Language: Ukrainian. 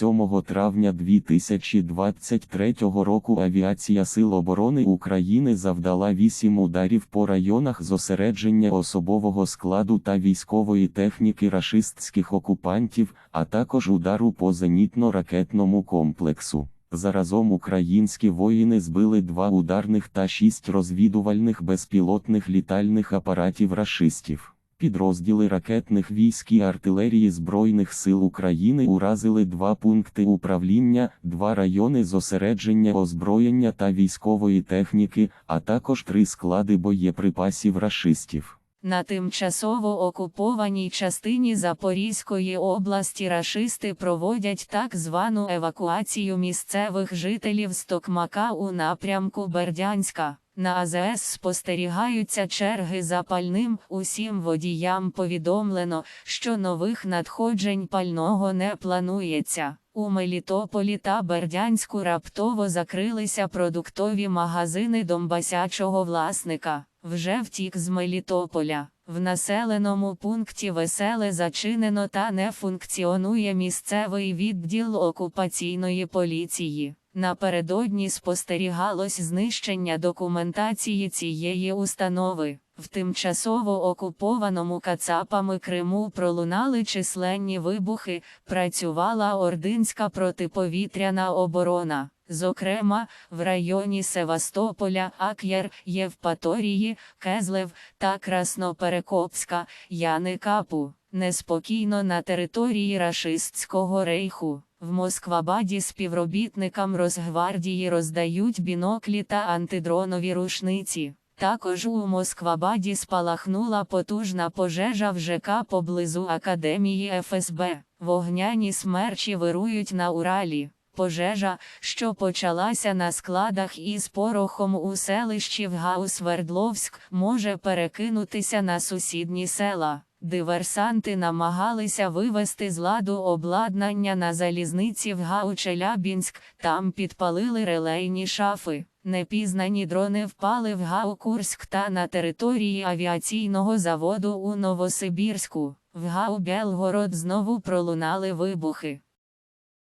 7 травня 2023 року авіація Сил оборони України завдала 8 ударів по районах зосередження особового складу та військової техніки рашистських окупантів, а також удару по зенітно-ракетному комплексу. Заразом українські воїни збили два ударних та шість розвідувальних безпілотних літальних апаратів рашистів. Підрозділи ракетних військ і артилерії Збройних сил України уразили два пункти управління, два райони зосередження озброєння та військової техніки, а також три склади боєприпасів рашистів. На тимчасово окупованій частині Запорізької області рашисти проводять так звану евакуацію місцевих жителів з Токмака у напрямку Бердянська. На АЗС спостерігаються черги за пальним. Усім водіям повідомлено, що нових надходжень пального не планується. У Мелітополі та Бердянську раптово закрилися продуктові магазини домбасячого власника. Вже втік з Мелітополя. В населеному пункті Веселе зачинено та не функціонує місцевий відділ окупаційної поліції. Напередодні спостерігалось знищення документації цієї установи. В тимчасово окупованому Кацапами Криму пролунали численні вибухи, працювала ординська протиповітряна оборона. Зокрема, в районі Севастополя, Ак'єр, Євпаторії, Кезлев та Красноперекопська, Яникапу. Неспокійно на території рашистського рейху. В Москвабаді співробітникам Росгвардії роздають біноклі та антидронові рушниці. Також у Москвабаді спалахнула потужна пожежа в ЖК поблизу Академії ФСБ. Вогняні смерчі вирують на Уралі. Пожежа, що почалася на складах із порохом у селищі Вгау Свердловськ, може перекинутися на сусідні села. Диверсанти намагалися вивести з ладу обладнання на залізниці в Гау-Челябінськ, там підпалили релейні шафи. Непізнані дрони впали в Гау-Курськ та на території авіаційного заводу у Новосибірську. В Гау-Белгород знову пролунали вибухи.